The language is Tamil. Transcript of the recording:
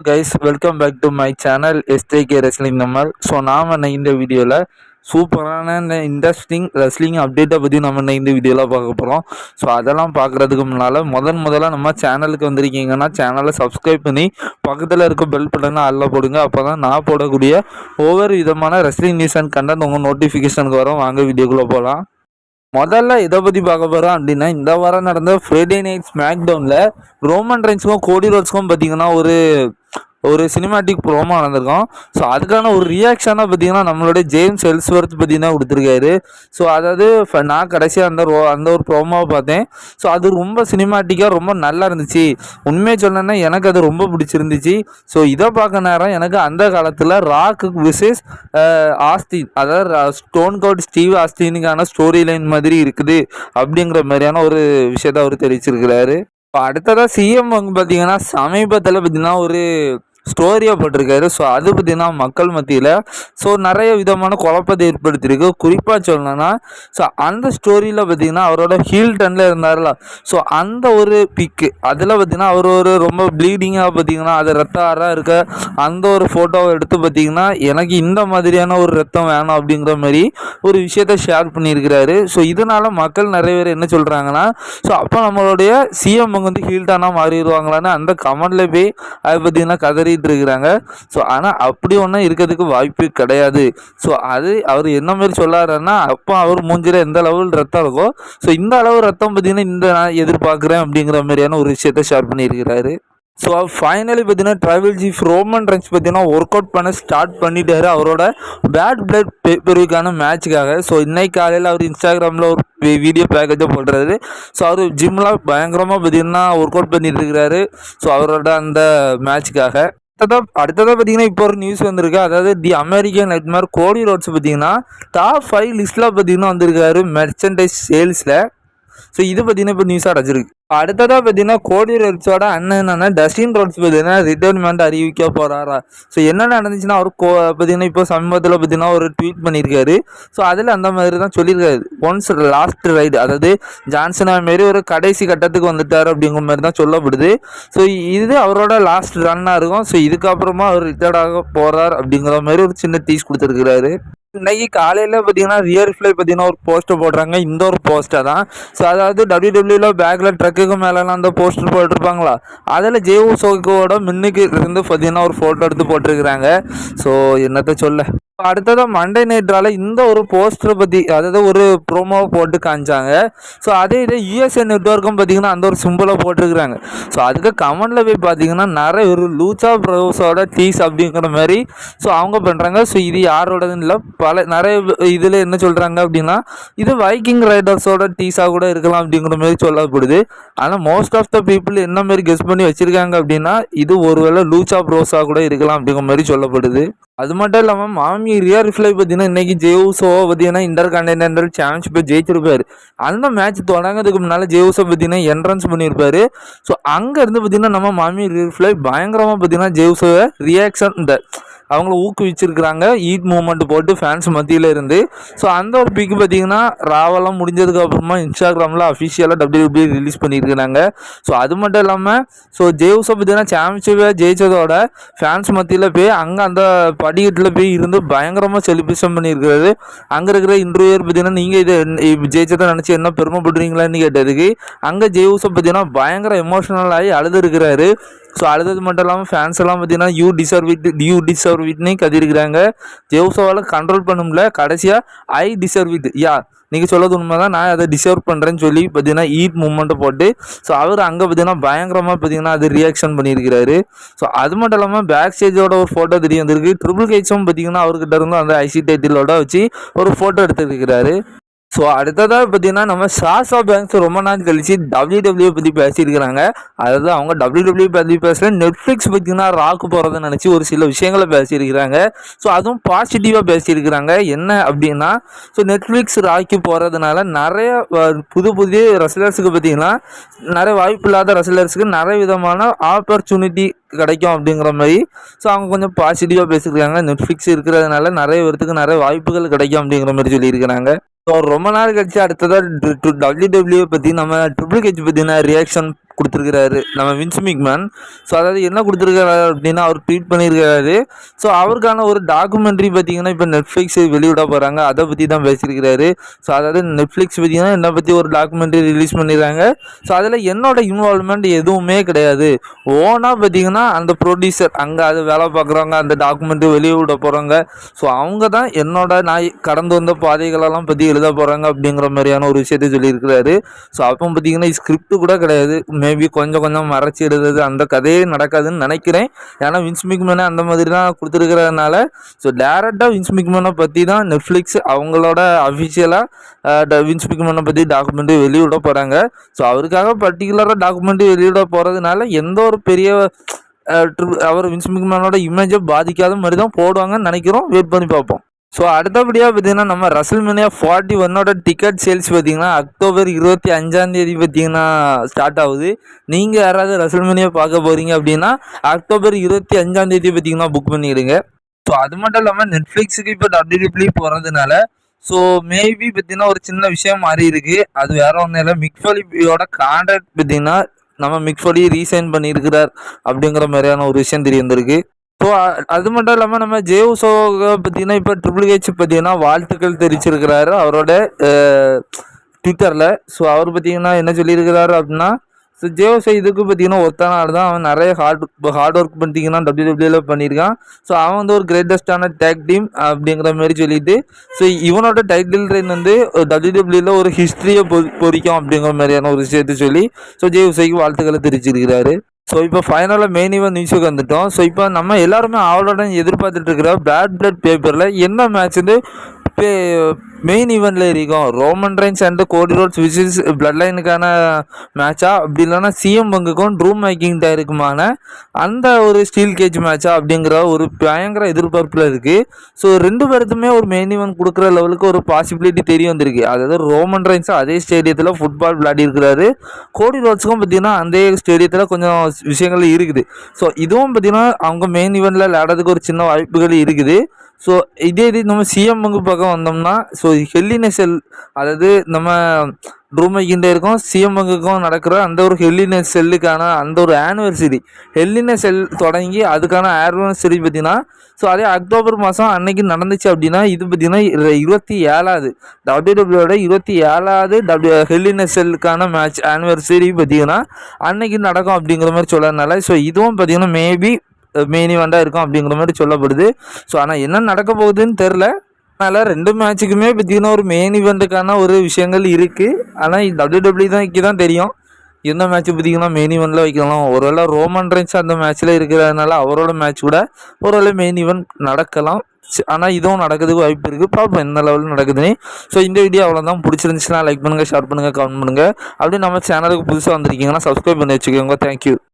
Guys welcome back to my channel STK wrestling நம்மள் ஸோ நாம் இன்னைக்கு இந்த வீடியோவில் சூப்பரான இந்த இன்ட்ரெஸ்டிங் ரெஸ்லிங் அப்டேட்டை பற்றி நம்ம இன்னைக்கு இந்த வீடியோவில் பார்க்க போகிறோம் ஸோ அதெல்லாம் பார்க்குறதுக்கு முன்னால் முதன் முதல்ல நம்ம சேனலுக்கு வந்திருக்கீங்கன்னா சேனலை சப்ஸ்கிரைப் பண்ணி பக்கத்தில் இருக்க பெல் பட்டனை அல்ல போடுங்க. அப்போ தான் நான் போடக்கூடிய ஒவ்வொரு விதமான ரெஸ்லிங் நியூஸ் அண்ட் கண்டென்ட் உங்கள் நோட்டிஃபிகேஷனுக்கு வரும். வாங்க வீடியோக்குள்ளே போகலாம் முதல்ல இதை பற்றி பார்க்க போகிறோம் அப்படின்னா இந்த வாரம் நடந்த ஃப்ரைடே நைட் ஸ்மாக் டவுனில் ரோமன் ரைன்ஸுக்கும் கோடி ரோட்ஸ்க்கும் பார்த்தீங்கன்னா ஒரு ஒரு சினிமாட்டிக் ப்ரோமோ நடந்திருக்கும் ஸோ அதுக்கான ஒரு ரியாக்ஷனாக பார்த்தீங்கன்னா நம்மளுடைய ஜேம்ஸ் ஹெல்ஸ்வர்த் பார்த்தீங்கன்னா கொடுத்துருக்காரு. ஸோ அதாவது ஃப- நான் கடைசியாக அந்த ரோ அந்த ஒரு ப்ரோமோவை பார்த்தேன். ஸோ அது ரொம்ப சினிமாட்டிக்காக ரொம்ப நல்லா இருந்துச்சு. உண்மையை சொல்லணும்னா எனக்கு அது ரொம்ப பிடிச்சிருந்துச்சு. ஸோ இதை பார்க்க நேரம் எனக்கு அந்த காலத்தில் ராக்கு விசேஷ் ஆஸ்தின் அதாவது ஸ்டோன் கோட் ஸ்டீவ் ஆஸ்தினுக்கான ஸ்டோரி லைன் மாதிரி இருக்குது அப்படிங்கிற மாதிரியான ஒரு விஷயத்த அவர் தெரிவிச்சிருக்கிறாரு. இப்போ அடுத்ததாக சிஎம் வந்து பார்த்தீங்கன்னா சமீபத்தில் பார்த்தீங்கன்னா ஒரு ஸ்டோரியாக போட்டிருக்காரு. ஸோ அது பார்த்தீங்கன்னா மக்கள் மத்தியில் ஸோ நிறைய விதமான குழப்பத்தை ஏற்படுத்தியிருக்கு. குறிப்பாக சொல்லணும்னா ஸோ அந்த ஸ்டோரியில் பார்த்தீங்கன்னா அவரோட ஹீல் டன்ல இருந்தார்ல. ஸோ அந்த ஒரு பிக்கு அதில் பார்த்தீங்கன்னா அவர் ஒரு ரொம்ப ப்ளீடிங்காக பார்த்தீங்கன்னா அது ரத்த ஆறாக இருக்க அந்த ஒரு ஃபோட்டோவை எடுத்து பார்த்தீங்கன்னா எனக்கு இந்த மாதிரியான ஒரு ரத்தம் வேணும் அப்படிங்கிற மாதிரி ஒரு விஷயத்த ஷேர் பண்ணியிருக்கிறாரு. ஸோ இதனால் மக்கள் நிறைய பேர் என்ன சொல்கிறாங்கன்னா ஸோ அப்போ நம்மளுடைய சிஎம் வந்து ஹீல்டானா மாறிடுவாங்களான்னு அந்த கமெண்ட்ல போய் அதை பார்த்தீங்கன்னா சொல்லிகிட்டு இருக்கிறாங்க ஸோ ஆனால் அப்படி ஒன்றும் இருக்கிறதுக்கு வாய்ப்பு கிடையாது. ஸோ அது அவர் என்ன மாதிரி சொல்லாருன்னா அப்போ அவர் மூஞ்சில் எந்த அளவில் ரத்தம் இருக்கோ ஸோ இந்த அளவு ரத்தம் பார்த்தீங்கன்னா இந்த நான் எதிர்பார்க்குறேன் அப்படிங்கிற மாதிரியான ஒரு விஷயத்த ஷேர் பண்ணியிருக்கிறாரு. ஸோ ஃபைனலி பார்த்தீங்கன்னா ட்ராவல் ஜீஃப் ரோமன் ரன்ஸ் பார்த்தீங்கன்னா ஒர்க் அவுட் பண்ண ஸ்டார்ட் பண்ணிட்டாரு அவரோட பேட் பிளட் பெருவிக்கான மேட்ச்சுக்காக ஸோ இன்னைக்கு காலையில் அவர் இன்ஸ்டாகிராமில் ஒரு வீடியோ பேக்கேஜாக போடுறாரு. ஸோ அவர் ஜிம்மில் பயங்கரமாக பார்த்தீங்கன்னா ஒர்க் அவுட் பண்ணிட்டு இருக்கிறாரு ஸோ அவரோட அந்த மேட்ச்சுக்காக அடுத்ததாக அடுத்ததாக பார்த்தீங்கன்னா இப்போ ஒரு நியூஸ் வந்திருக்கு. அதாவது the American nightmare Cody Rhodes பார்த்தீங்கன்னா டாப் ஃபைவ் லிஸ்ட்டில் பார்த்தீங்கன்னா வந்திருக்காரு மெர்ச்சன்டைஸ் சேல்ஸில் ஸோ இது பார்த்தீங்கன்னா இப்போ நியூஸாக அடைச்சிருக்கு அடுத்ததாக பார்த்தீங்கன்னா கோடி ரோட்ஸோட அண்ணன் என்னன்னா டஸ்டின் ரோட்ஸ் பார்த்தீங்கன்னா ரிட்டைர்மெண்ட் அறிவிக்க போகிறாரா ஸோ என்ன நடந்துச்சுன்னா அவர் கோ பார்த்தீங்கன்னா இப்போ சமீபத்தில் பார்த்தீங்கன்னா ஒரு ட்வீட் பண்ணியிருக்காரு. ஸோ அதில் அந்த மாதிரி தான் சொல்லியிருக்காரு. ஒன்ஸ் லாஸ்ட் ரைடு அதாவது ஜான்சனா மாரி ஒரு கடைசி கட்டத்துக்கு வந்துட்டார் அப்படிங்கிற மாதிரி தான் சொல்லப்படுது. ஸோ இது அவரோட லாஸ்ட் ரன்னாக இருக்கும். ஸோ இதுக்கப்புறமா அவர் ரிட்டையர்ட் ஆக போகிறார் அப்படிங்கிற மாதிரி ஒரு சின்ன டீஸ் கொடுத்துருக்கிறாரு. இன்னைக்கு காலையில் பார்த்தீங்கன்னா ரியர் ஃப்ளை பார்த்தீங்கன்னா ஒரு போஸ்டர் போடுறாங்க இந்த ஒரு போஸ்டர் தான். ஸோ அதாவது டபிள்யூ டபிள்யூல பேக்கில் ட்ரக்குக்கு மேலெலாம் அந்த போஸ்டர் போட்டிருப்பாங்களா? அதில் ஜேவு சோக்கோட மின்னுக்கு இருந்து பார்த்தீங்கன்னா ஒரு ஃபோட்டோ எடுத்து போட்டிருக்கிறாங்க. ஸோ என்னத்த சொல்ல? அடுத்ததாக மண்டே நைட்ரால இந்த ஒரு போஸ்டரை பற்றி அதாவது ஒரு ப்ரோமோவை போட்டு காமிச்சாங்க. ஸோ அதே இதே யூஎஸ்ஏ நெட்ஒர்க்கும் பார்த்தீங்கன்னா அந்த ஒரு சிம்பிளை போட்டிருக்கிறாங்க. ஸோ அதுக்கு கமெண்டில் போய் பார்த்தீங்கன்னா நிறைய ஒரு லூச்சா ப்ரோஸோட டீஸ் அப்படிங்கிற மாதிரி ஸோ அவங்க பண்ணுறாங்க ஸோ இது யாரோடதுன்னு இல்லை. பல நிறைய இதில் என்ன சொல்கிறாங்க அப்படின்னா இது வைக்கிங் ரைடர்ஸோட டீஸாக கூட இருக்கலாம் அப்படிங்கிற மாதிரி சொல்லப்படுது. ஆனால் மோஸ்ட் ஆஃப் த பீப்புள் என்ன மாதிரி கெஸ் பண்ணி வச்சுருக்காங்க அப்படின்னா இது ஒருவேளை லூச்சா ப்ரோஸாக கூட இருக்கலாம் அப்படிங்கிற மாதிரி சொல்லப்படுது. அது மட்டும் இல்லாமல் மாமி ரியர் ரிஃப்ளை பார்த்தீங்கன்னா இன்றைக்கி ஜேவுசோ பார்த்தீங்கன்னா இன்டர் கான்டினென்டல் சாம்பியன்ஷிப்பை ஜெயிச்சிருப்பாரு. அந்த மேட்ச் தொடங்குறதுக்கு முன்னால் ஜெயூசோ பார்த்தீங்கன்னா என்ட்ரன்ஸ் பண்ணியிருப்பாரு ஸோ அங்கேருந்து பார்த்தீங்கன்னா நம்ம மாமி ரிஃப்ளை பயங்கரமாக பார்த்தீங்கன்னா ஜெயூசோவை ரியாக்ஷன் இந்த அவங்கள ஊக்குவிச்சிருக்கிறாங்க. ஈட் மூமெண்ட் போட்டு ஃபேன்ஸ் மத்தியில் இருந்து. ஸோ அந்த ஒரு பிக் பார்த்தீங்கன்னா ராவெல்லாம் முடிஞ்சதுக்கு அப்புறமா இன்ஸ்டாகிராமில் அஃபிஷியலாக டபிள்யூபி ரிலீஸ் பண்ணியிருக்கிறாங்க. ஸோ அது மட்டும் இல்லாமல் ஸோ ஜேவ்ஸை பார்த்தீங்கன்னா சாம்பியன்ஷிப்பை ஜெயிச்சதோட ஃபேன்ஸ் மத்தியில் போய் அங்கே அந்த படிக்கட்டில் போய் இருந்து பயங்கரமாக செலிப்ரேஷன் பண்ணியிருக்கிறது அங்கே இருக்கிற இன்டர்வியூர் பார்த்தீங்கன்னா நீங்கள் இதை ஜெயிச்சதை நினச்சி என்ன பெருமைப்படுறீங்களான்னு கேட்டதுக்கு அங்கே ஜேவுஸை பார்த்தீங்கன்னா பயங்கர எமோஷனல் ஆகி அழுது இருக்கிறாரு. ஸோ அடுத்தது மட்டும் இல்லாமல் ஃபேன்ஸ் எல்லாம் பார்த்தீங்கன்னா you deserve it you deserve இட்னே கத்திருக்கிறாங்க ஜெவ்சோவால் கண்ட்ரோல் பண்ண முடியல. கடைசியாக ஐ டிசர்வ் இட் யா நீங்கள் சொல்லது உண்மை தான் நான் அதை டிசர்வ் பண்ணுறேன்னு சொல்லி பார்த்தீங்கன்னா ஈட் மூமெண்ட்டை போட்டு ஸோ அவர் அங்கே பார்த்தீங்கன்னா பயங்கரமாக பார்த்தீங்கன்னா அது ரியாக்ஷன் பண்ணியிருக்கிறாரு. ஸோ அது மட்டும் இல்லாமல் பேக் ஸ்டேஜோட ஒரு ஃபோட்டோ தெரிய வந்திருக்கு. ட்ரிபிள் கேச்சும் பார்த்தீங்கன்னா அவர்கிட்ட இருந்து அந்த ஐசி டைட்டிலோட வச்சு ஒரு ஃபோட்டோ எடுத்துருக்கிறாரு. ஸோ அடுத்ததாக பார்த்தீங்கன்னா நம்ம சாசா பேங்க்ஸ் ரொம்ப நாள் கழிச்சு டபிள்யூ டபிள்யூ பற்றி பேசியிருக்கிறாங்க. அதாவது அவங்க டபிள்யூ டபிள்யூ பற்றி பேசல நெட்ஃப்ளிக்ஸ் பார்த்தீங்கன்னா ராக்கு போகிறத நினச்சி ஒரு சில விஷயங்களை பேசியிருக்கிறாங்க. ஸோ அதுவும் பாசிட்டிவாக பேசியிருக்கிறாங்க. என்ன அப்படின்னா ஸோ நெட்ஃப்ளிக்ஸ் ராக்கி போகிறதுனால நிறைய புது புது ரசிலர்ஸுக்கு பார்த்தீங்கன்னா நிறைய வாய்ப்பு இல்லாத ரெஸ்லர்ஸுக்கு நிறைய விதமான ஆப்பர்ச்சுனிட்டி கிடைக்கும் அப்படிங்கிற மாதிரி. ஸோ அவங்க கொஞ்சம் பாசிட்டிவாக பேசியிருக்காங்க நெட்ஃப்ளிக்ஸ் இருக்கிறதுனால நிறைய பேர்த்துக்கு நிறைய வாய்ப்புகள் கிடைக்கும் அப்படிங்கிற மாதிரி சொல்லியிருக்கிறாங்க. ஸோ ரொம்ப நாள் கழிச்சு அடுத்ததாக டபிள்யூ டபிள்யூ பற்றி நம்ம ட்ரிபிள் ஹெச் பற்றின ரியாக்ஷன் கொடுத்துருக்கிறாரு. நம்ம வின்ஸ் மேன் ஸோ அதாவது என்ன கொடுத்துருக்காரு அப்படின்னா அவர் ட்வீட் பண்ணியிருக்காரு ஸோ அவருக்கான ஒரு டாக்குமெண்ட்ரி பார்த்தீங்கன்னா இப்போ நெட்ஃப்ளிக்ஸ் வெளியிட போகிறாங்க அதை பற்றி தான் பேசியிருக்கிறாரு. ஸோ அதாவது நெட்ஃப்ளிக்ஸ் பார்த்தீங்கன்னா என்னை பற்றி ஒரு டாக்குமெண்ட்ரி ரிலீஸ் பண்ணிடுறாங்க. ஸோ அதில் என்னோட இன்வால்மெண்ட் எதுவுமே கிடையாது. ஓனாக பார்த்தீங்கன்னா அந்த ப்ரொடியூசர் அங்கே அது வேலை பார்க்குறவங்க அந்த டாக்குமெண்ட்ரி வெளியே விட போகிறாங்க ஸோ அவங்க தான் என்னோட நான் கடந்து வந்த பாதைகளெல்லாம் பற்றி எழுத போகிறாங்க அப்படிங்கிற மாதிரியான ஒரு விஷயத்தை சொல்லியிருக்கிறாரு. ஸோ அப்போ பார்த்தீங்கன்னா ஸ்கிரிப்ட் கூட கிடையாது. மேபி கொஞ்சம் கொஞ்சம் மறைச்சி எழுதுறது அந்த கதையே நடக்காதுன்னு நினைக்கிறேன். ஏன்னா வின்ஸ் மிக்மேனை அந்த மாதிரி தான் கொடுத்துருக்கிறதுனால ஸோ டேரெக்டாக வின்ஸ் மிக்மேனை பற்றி தான் நெட்ஃப்ளிக்ஸ் அவங்களோட அஃபிஷியலாக வின்ஸ் மிக்மேனை பற்றி டாக்குமெண்ட்ரி வெளியிட போகிறாங்க ஸோ அவருக்காக பர்டிகுலராக டாக்குமெண்ட்ரி வெளியிட போகிறதுனால எந்த ஒரு பெரிய அஹ், அவர் வின்ஸ் மிக்மேனோட இமேஜை பாதிக்காத மாதிரி தான் போடுவாங்கன்னு நினைக்கிறோம். வெயிட் பண்ணி பார்ப்போம். ஸோ அடுத்தபடியாக பார்த்தீங்கன்னா நம்ம ரசல்மேனியா ஃபார்ட்டி ஒன்னோட டிக்கெட் சேல்ஸ் பார்த்தீங்கன்னா அக்டோபர் இருபத்தி அஞ்சாந்தேதி பார்த்தீங்கன்னா ஸ்டார்ட் ஆகுது. நீங்கள் யாராவது ரசல்மேனியா பார்க்க போகிறீங்க அப்படின்னா அக்டோபர் இருபத்தி அஞ்சாந்தேதி பார்த்தீங்கன்னா புக் பண்ணிடுங்க. ஸோ அது மட்டும் இல்லாமல் நெட்ஃப்ளிக்ஸுக்கு இப்போ டபிள்யூபிள்யூ போகிறதுனால ஸோ மேபி பார்த்தீங்கன்னா ஒரு சின்ன விஷயம் மாறி இருக்குது அது வேற ஒன்றும் இல்லை. மிக்ஃபலியோட கான்ட்ராக்ட் பார்த்தீங்கன்னா நம்ம மிக்ஃபலி ரீசைன் பண்ணியிருக்கிறார் அப்படிங்கிற மாதிரியான ஒரு விஷயம் தெரிய வந்திருக்கு ஸோ அது மட்டும் இல்லாமல் நம்ம ஜேவுசோவை பார்த்தீங்கன்னா இப்போ ட்ரிபிள் ஹெச் பார்த்தீங்கன்னா வாழ்த்துக்கள் தெரிவிச்சிருக்கிறாரு. அவரோட ட்விட்டரில் ஸோ அவர் பார்த்தீங்கன்னா என்ன சொல்லியிருக்கிறாரு அப்படின்னா ஸோ ஜேஓசோ இதுக்கு பார்த்தீங்கன்னா ஒத்தான ஆள் தான் அவன் நிறைய ஹார்ட் ஹார்ட் ஒர்க் பார்த்தீங்கன்னா டபிள்யூடபிள்யூல பண்ணியிருக்கான் ஸோ அவன் வந்து ஒரு கிரேட்டஸ்டான டேக் டீம் அப்படிங்கிற மாதிரி சொல்லிட்டு ஸோ இவனோட டைட்டில் ட்ரெயின் வந்து டபிள்யூடபிள்யூல ஒரு ஹிஸ்ட்ரியை பொ பொறிக்கும் அப்படிங்கிற மாதிரியான ஒரு விஷயத்தை சொல்லி ஸோ ஜேஓசைக்கு வாழ்த்துக்களை தெரிவிச்சிருக்கிறாரு. ஸோ இப்போ ஃபைனலாக மெயின் இவன் நியூஸுக்கு வந்துட்டோம். ஸோ இப்போ நம்ம எல்லாருமே அவளோட எதிர்பார்த்துட்டு இருக்கிற பேட் பிளட் பேப்பரில் என்ன மேட்ச் வந்து மெயின் ஈவெண்ட்டில் இருக்கும். Roman Reigns and Cody Rhodes versus blood லைனுக்கான மேட்சா அப்படி இல்லைன்னா சிஎம் பங்குக்கும் ட்ரூம் மேக்கிங் டயருக்குமான அந்த ஒரு ஸ்டீல் கேஜ் மேட்சா அப்படிங்கிற ஒரு பயங்கர எதிர்பார்ப்பில் இருக்குது ஸோ ரெண்டு பேருக்குமே ஒரு மெயின் ஈவெண்ட் கொடுக்குற லெவலுக்கு ஒரு பாசிபிலிட்டி தெரிய வந்திருக்கு. அதாவது ரோமன் ரைன்ஸ் அதே ஸ்டேடியத்தில் ஃபுட்பால் விளையாடி இருக்கிறாரு. கோடி ரோட்ஸுக்கும் பார்த்தீங்கன்னா அந்த ஸ்டேடியத்தில் கொஞ்சம் விஷயங்கள் இருக்குது. ஸோ இதுவும் பார்த்தீங்கன்னா அவங்க மெயின் ஈவெண்ட்டில் விளையாடுறதுக்கு ஒரு சின்ன வாய்ப்புகள் இருக்குது. ஸோ இதே இது நம்ம சிஎம்முக்கு பக்கம் வந்தோம்னா ஸோ ஹெல்லினெசல் அதாவது நம்ம ரூமைக்கிட்ட இருக்கும் சிஎம்முக்கும் நடக்கிற அந்த ஒரு ஹெல்லினஸ் செல்லுக்கான அந்த ஒரு ஆனிவர்சரி ஹெல்லினஸ் செல் தொடங்கி அதுக்கான ஆனிவர்சரி பார்த்தீங்கன்னா ஸோ அதே அக்டோபர் மாதம் அன்னைக்கு நடந்துச்சு அப்படின்னா இது பார்த்தீங்கன்னா இருபத்தி ஏழாவது. டபிள்யூடபிள்யூட இருபத்தி ஏழாவது டபிள்யூ ஹெல்லினஸ் செல்லுக்கான மேட்ச் ஆனிவர்சரி பார்த்தீங்கன்னா அன்னைக்கு நடக்கும் அப்படிங்கிற மாதிரி சொல்லறதுனால ஸோ இதுவும் பார்த்தீங்கன்னா மேபி மெயின் இவெண்ட்டாக இருக்கும் அப்படிங்கிற மாதிரி சொல்லப்படுது. ஸோ ஆனால் என்ன நடக்க போகுதுன்னு தெரில அதனால் ரெண்டு மேட்ச்சுக்குமே பார்த்திங்கன்னா ஒரு மெயின் இவெண்ட்டுக்கான ஒரு விஷயங்கள் இருக்குது ஆனால் டபிள்யூ டபிள்யூ தான் இக்கி தான் தெரியும். எந்த மேட்ச் பார்த்தீங்கன்னா மெயின் இவெண்ட்டில் வைக்கலாம். ஒருவேளை ரோமன் ரென்ஸ் அந்த மேட்ச்சில் இருக்கிறதுனால அவரோட மேட்ச் கூட ஒருவேளை மெயின் இவெண்ட் நடக்கலாம். ஆனால் இதுவும் நடக்கிறதுக்கு வாய்ப்பு இருக்குது பார்ப்போம் எந்த லெவலில் நடக்குதுன்னு. ஸோ இந்த வீடியோ அவ்வளோதான் பிடிச்சிருந்துச்சுன்னா லைக் பண்ணுங்கள் ஷேர் பண்ணுங்கள் கமெண்ட் பண்ணுங்கள் அப்படியே நம்ம சேனலுக்கு புதுசாக வந்திருக்கீங்கன்னா சப்ஸ்கிரைப் பண்ணி வச்சுக்கோங்க. தேங்க்யூ